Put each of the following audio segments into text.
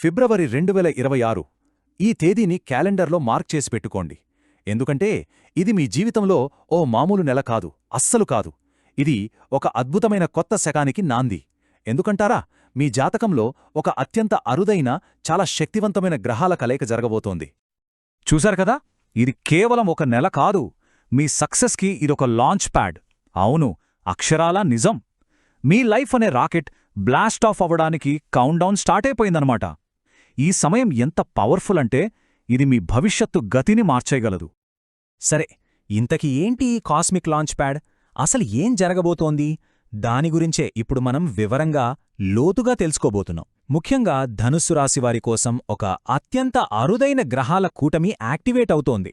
ఫిబ్రవరి రెండు వేల ఇరవై ఆరు. ఈ తేదీని క్యాలెండర్లో మార్క్ చేసి పెట్టుకోండి. ఎందుకంటే ఇది మీ జీవితంలో ఓ మామూలు నెల కాదు అస్సలు కాదు. ఇది ఒక అద్భుతమైన కొత్త శకానికి నాంది. ఎందుకంటారా? మీ జాతకంలో ఒక అత్యంత అరుదైన చాలా శక్తివంతమైన గ్రహాల కలయిక జరగబోతోంది. చూశారు కదా? ఇది కేవలం ఒక నెల కాదు. మీ సక్సెస్కి ఇదొక లాంచ్ ప్యాడ్. అవును అక్షరాలా నిజం. మీ లైఫ్ అనే రాకెట్ బ్లాస్ట్ ఆఫ్ అవ్వడానికి కౌంట్డౌన్ స్టార్ట్ అయిపోయిందనమాట. ఈ సమయం ఎంత పవర్ఫుల్ అంటే ఇది మీ భవిష్యత్తు గతిని మార్చేయగలదు. సరే ఇంతకీ ఏంటి ఈ కాస్మిక్ లాంచ్ ప్యాడ్? అసలు ఏం జరగబోతోంది? దాని గురించే ఇప్పుడు మనం వివరంగా లోతుగా తెలుసుకోబోతున్నాం. ముఖ్యంగా ధనుస్సు రాశివారి కోసం ఒక అత్యంత అరుదైన గ్రహాల కూటమి యాక్టివేట్ అవుతోంది.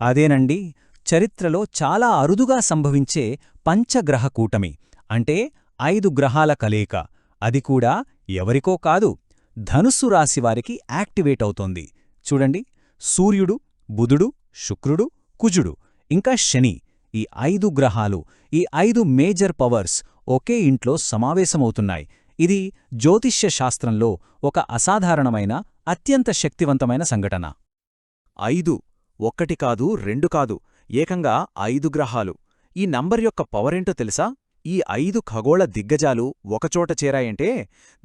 అదేనండి చరిత్రలో చాలా అరుదుగా సంభవించే పంచగ్రహ కూటమి అంటే ఐదు గ్రహాల కలయిక. అది కూడా ఎవరికో కాదు ధనుస్సు రాశివారికి యాక్టివేట్ అవుతోంది. చూడండి సూర్యుడు బుధుడు శుక్రుడు కుజుడు ఇంకా శని ఈ ఐదు గ్రహాలు ఈ ఐదు మేజర్ పవర్స్ ఒకే ఇంట్లో సమావేశమవుతున్నాయి. ఇది జ్యోతిష్య శాస్త్రంలో ఒక అసాధారణమైన అత్యంత శక్తివంతమైన సంఘటన. ఐదు ఒక్కటి కాదు రెండు కాదు ఏకంగా ఐదు గ్రహాలు. ఈ నంబర్ యొక్క పవరేంటో తెలుసా? ఈ ఐదు ఖగోళ దిగ్గజాలు ఒకచోట చేరాయంటే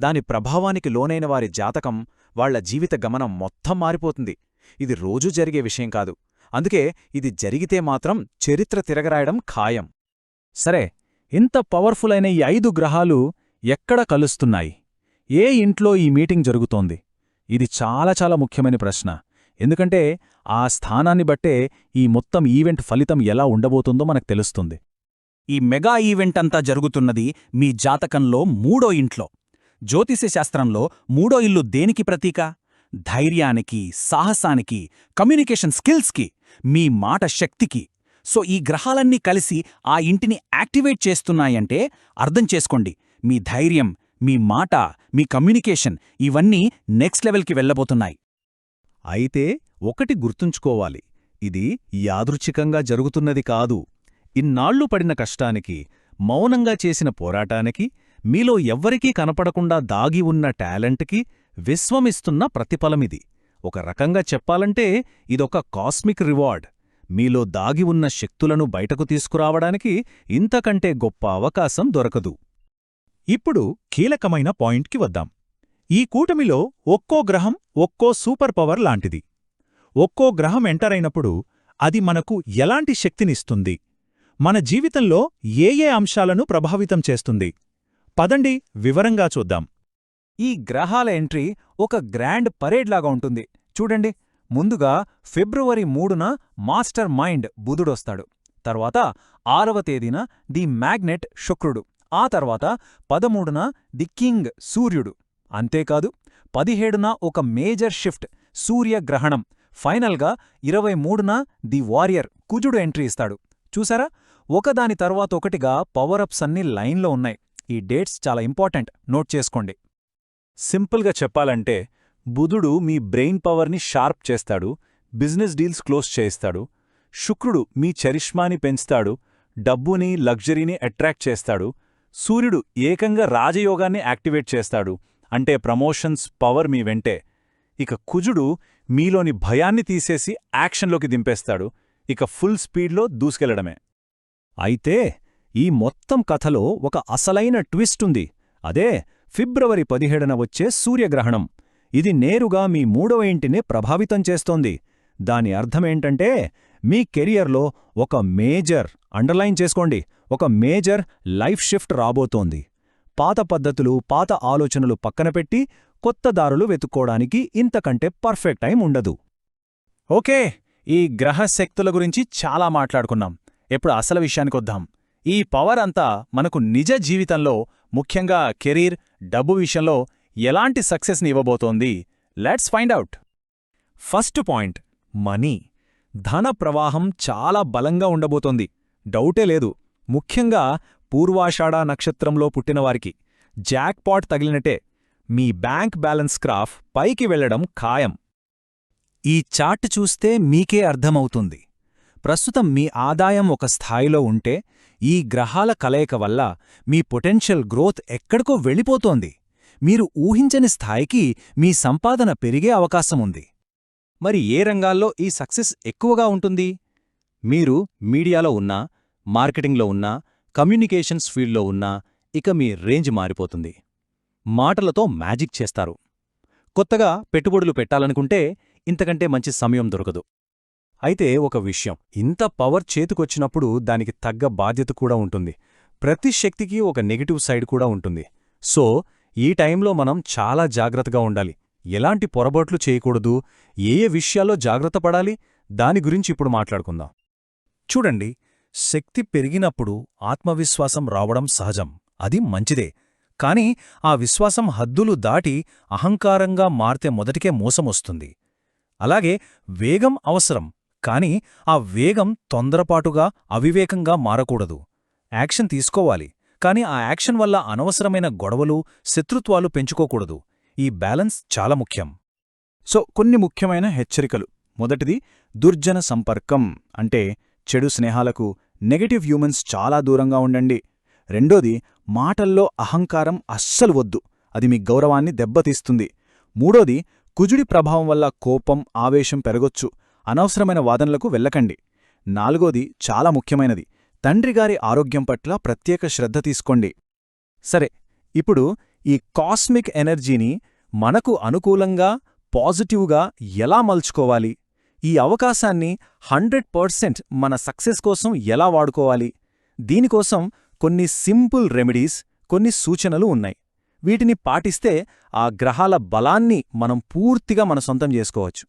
దాని ప్రభావానికి లోనైన వారి జాతకం వాళ్ళ జీవిత గమనం మొత్తం మారిపోతుంది. ఇది రోజూ జరిగే విషయం కాదు. అందుకే ఇది జరిగితే మాత్రం చరిత్ర తిరగరాయడం ఖాయం. సరే ఇంత పవర్ఫుల్ అయిన ఈ ఐదు గ్రహాలు ఎక్కడ కలుస్తున్నాయి? ఏ ఇంట్లో ఈ మీటింగ్ జరుగుతోంది? ఇది చాలా చాలా ముఖ్యమైన ప్రశ్న. ఎందుకంటే ఆ స్థానాన్ని బట్టే ఈ మొత్తం ఈవెంట్ ఫలితం ఎలా ఉండబోతుందో మనకు తెలుస్తుంది. ఈ మెగా ఈవెంట్ అంతా జరుగుతున్నది మీ జాతకంలో మూడో ఇంట్లో. జ్యోతిష్యశాస్త్రంలో మూడో ఇల్లు దేనికి ప్రతీక? ధైర్యానికి సాహసానికి కమ్యూనికేషన్ స్కిల్స్కి మీ మాట శక్తికి. సో ఈ గ్రహాలన్నీ కలిసి ఆ ఇంటిని యాక్టివేట్ చేస్తున్నాయంటే అర్థం చేసుకోండి. మీ ధైర్యం మీ మాట మీ కమ్యూనికేషన్ ఇవన్నీ నెక్స్ట్ లెవెల్కి వెళ్ళబోతున్నాయి అయితే ఒకటి గుర్తుంచుకోవాలి. ఇది యాదృచ్ఛికంగా జరుగుతున్నది కాదు. ఇన్నాళ్ళు పడిన కష్టానికి మౌనంగా చేసిన పోరాటానికి మీలో ఎవ్వరికీ కనపడకుండా దాగి ఉన్న టాలెంట్కి విశ్వమిస్తున్న ప్రతిఫలమిది. ఒక రకంగా చెప్పాలంటే ఇదొక కాస్మిక్ రివార్డ్. మీలో దాగి ఉన్న శక్తులను బయటకు తీసుకురావడానికి ఇంతకంటే గొప్ప అవకాశం దొరకదు. ఇప్పుడు కీలకమైన పాయింట్కి వద్దాం. ఈ కూటమిలో ఒక్కో గ్రహం ఒక్కో సూపర్ పవర్ లాంటిది. ఒక్కో గ్రహం ఎంటరైనప్పుడు అది మనకు ఎలాంటి శక్తినిస్తుంది మన జీవితంలో ఏ ఏ అంశాలను ప్రభావితం చేస్తుంది? పదండి వివరంగా చూద్దాం. ఈ గ్రహాల ఎంట్రీ ఒక గ్రాండ్ పరేడ్లాగా ఉంటుంది. చూడండి ముందుగా ఫిబ్రవరి మూడున మాస్టర్ మైండ్ బుధుడొస్తాడు. తర్వాత ఆరవ తేదీన ది మ్యాగ్నెట్ శుక్రుడు. ఆ తర్వాత పదమూడున ది కింగ్ సూర్యుడు. అంతేకాదు పదిహేడున ఒక మేజర్ షిఫ్ట్ సూర్యగ్రహణం ఫైనల్గా ఇరవై మూడున ది వారియర్ కుజుడు ఎంట్రీ ఇస్తాడు. చూసారా? ఒకదాని తర్వాత ఒకటిగా పవరప్స్ అన్నీ లైన్లో ఉన్నాయి. ఈ డేట్స్ చాలా ఇంపార్టెంట్. నోట్ చేసుకోండి. సింపుల్గా చెప్పాలంటే బుధుడు మీ బ్రెయిన్ పవర్ని షార్ప్ చేస్తాడు బిజినెస్ డీల్స్ క్లోజ్ చేయిస్తాడు శుక్రుడు మీ చరిష్మాని పెంచుతాడు డబ్బుని లగ్జరీని అట్రాక్ట్ చేస్తాడు సూర్యుడు ఏకంగా రాజయోగాన్ని యాక్టివేట్ చేస్తాడు అంటే ప్రమోషన్స్ పవర్ మీ వెంటే. ఇక కుజుడు మీలోని భయాన్ని తీసేసి యాక్షన్లోకి దింపేస్తాడు ఇక ఫుల్ స్పీడ్లో దూసుకెళ్ళడమే. అయితే ఈ మొత్తం కథలో ఒక అసలైన ట్విస్ట్ ఉంది అదే ఫిబ్రవరి పదిహేడున వచ్చే సూర్యగ్రహణం. ఇది నేరుగా మీ మూడవ ఇంటిని ప్రభావితం చేస్తోంది. దాని అర్థమేంటంటే మీ కెరియర్లో ఒక మేజర్ అండర్లైన్ చేసుకోండి ఒక మేజర్ లైఫ్ షిఫ్ట్ రాబోతోంది. పాత పద్ధతులు పాత ఆలోచనలు పక్కనపెట్టి కొత్త దారులు వెతుక్కోడానికి ఇంతకంటే పర్ఫెక్ట్ టైం ఉండదు. ఓకే ఈ గ్రహ శక్తుల గురించి చాలా మాట్లాడుకున్నాం. ఇప్పుడు అసలు విషయానికొద్దాం ఈ పవర్ అంతా మనకు నిజ జీవితంలో ముఖ్యంగా కెరీర్ డబ్బు విషయంలో ఎలాంటి సక్సెస్ని ఇవ్వబోతోంది? Let's find out first point money ధన ప్రవాహం చాలా బలంగా ఉండబోతోంది. డౌటే లేదు. ముఖ్యంగా పూర్వాషాఢ నక్షత్రంలో పుట్టినవారికి జాక్పాట్ తగిలినట్టే. మీ బ్యాంక్ బ్యాలెన్స్ క్రాఫ్ పైకి వెళ్ళడం ఖాయం. ఈ చార్ట్ చూస్తే మీకే అర్థమవుతుంది. ప్రస్తుతం మీ ఆదాయం ఒక స్థాయిలో ఉంటే ఈ గ్రహాల కలయిక వల్ల మీ పొటెన్షియల్ గ్రోత్ ఎక్కడికో వెళ్ళిపోతోంది. మీరు ఊహించని స్థాయికి మీ సంపాదన పెరిగే అవకాశం ఉంది. మరి ఏ రంగాల్లో ఈ సక్సెస్ ఎక్కువగా ఉంటుంది? మీరు మీడియాలో ఉన్నా మార్కెటింగ్లో ఉన్నా కమ్యూనికేషన్స్ ఫీల్డ్లో ఉన్నా ఇక మీ రేంజ్ మారిపోతుంది. మాటలతో మ్యాజిక్ చేస్తారు. కొత్తగా పెట్టుబడులు పెట్టాలనుకుంటే ఇంతకంటే మంచి సమయం దొరకదు. అయితే ఒక విషయం. ఇంత పవర్ చేతికొచ్చినప్పుడు దానికి తగ్గ బాధ్యత కూడా ఉంటుంది. ప్రతి శక్తికి ఒక నెగటివ్ సైడ్ కూడా ఉంటుంది. సో ఈ టైంలో మనం చాలా జాగ్రత్తగా ఉండాలి. ఎలాంటి పొరపాట్లు చేయకూడదు. ఏ ఏ విషయాల్లో జాగ్రత్త పడాలి? దాని గురించి ఇప్పుడు మాట్లాడుకుందాం. చూడండి. శక్తి పెరిగినప్పుడు ఆత్మవిశ్వాసం రావడం సహజం. అది మంచిదే. కాని ఆ విశ్వాసం హద్దులు దాటి అహంకారంగా మారితే మొదటికే మోసమొస్తుంది. అలాగే వేగం అవసరం. కాని ఆ వేగం తొందరపాటుగా అవివేకంగా మారకూడదు. యాక్షన్ తీసుకోవాలి. కాని ఆ యాక్షన్ వల్ల అనవసరమైన గొడవలు శత్రుత్వాలు పెంచుకోకూడదు. ఈ బ్యాలెన్స్ చాలా ముఖ్యం. సో కొన్ని ముఖ్యమైన హెచ్చరికలు. మొదటిది దుర్జన సంపర్కం. అంటే చెడు స్నేహాలకు నెగటివ్ హ్యూమన్స్ చాలా దూరంగా ఉండండి. రెండోది మాటల్లో అహంకారం అస్సలు వద్దు. అది మీ గౌరవాన్ని దెబ్బతీస్తుంది. మూడోది కుజుడి ప్రభావం వల్ల కోపం ఆవేశం పెరగొచ్చు. అనవసరమైన వాదనలకు వెళ్ళకండి. నాలుగోది చాలా ముఖ్యమైనది. తండ్రిగారి ఆరోగ్యం పట్ల ప్రత్యేక శ్రద్ధ తీసుకోండి. సరే ఇప్పుడు ఈ కాస్మిక్ ఎనర్జీని మనకు అనుకూలంగా పాజిటివ్గా ఎలా మలుచుకోవాలి? ఈ అవకాశాన్ని హండ్రెడ్ పర్సెంట్ మన సక్సెస్ కోసం ఎలా వాడుకోవాలి? దీనికోసం కొన్ని సింపుల్ రెమెడీస్ కొన్ని సూచనలు ఉన్నాయి. వీటిని పాటిస్తే ఆ గ్రహాల బలాన్ని మనం పూర్తిగా మన సొంతం చేసుకోవచ్చు.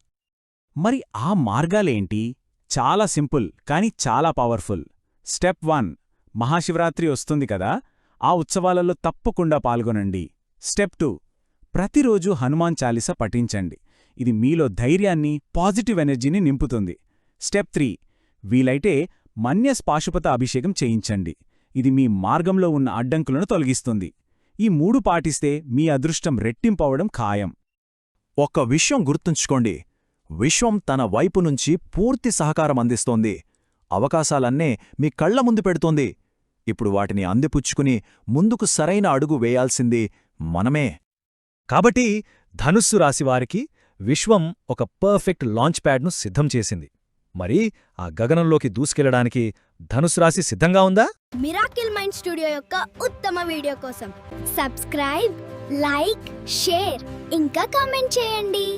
మరి ఆ మార్గాలేంటి? చాలా సింపుల్ కాని చాలా పవర్ఫుల్. స్టెప్ వన్ మహాశివరాత్రి వస్తుంది కదా ఆ ఉత్సవాలలో తప్పకుండా పాల్గొనండి. స్టెప్ టూ ప్రతిరోజు హనుమాన్ చాలీస పఠించండి. ఇది మీలో ధైర్యాన్ని పాజిటివ్ ఎనర్జీని నింపుతుంది. స్టెప్ త్రీ వీలైతే మన్యస్పాశుపత అభిషేకం చేయించండి. ఇది మీ మార్గంలో ఉన్న అడ్డంకులను తొలగిస్తుంది. ఈ మూడు పాటిస్తే మీ అదృష్టం రెట్టింపవడం ఖాయం. ఒక్క విషయం గుర్తుంచుకోండి. విశ్వం తన వైపు నుంచి పూర్తి సహకారం అందిస్తోంది. అవకాశాలన్నే మీ కళ్ళ ముందు పెడుతోంది. ఇప్పుడు వాటిని అందిపుచ్చుకుని ముందుకు సరైన అడుగు వేయాల్సింది మనమే. కాబట్టి ధనుస్సు రాశివారికి విశ్వం ఒక పర్ఫెక్ట్ లాంచ్ ప్యాడ్ను సిద్ధం చేసింది. మరి ఆ గగనంలోకి దూసుకెళ్ళడానికి ధనుసు రాశి సిద్ధంగా ఉందా? మిరాకిల్ మైండ్ స్టూడియో యొక్క ఉత్తమ వీడియో కోసం సబ్స్క్రైబ్ లైక్ షేర్ ఇంకా కామెంట్ చేయండి.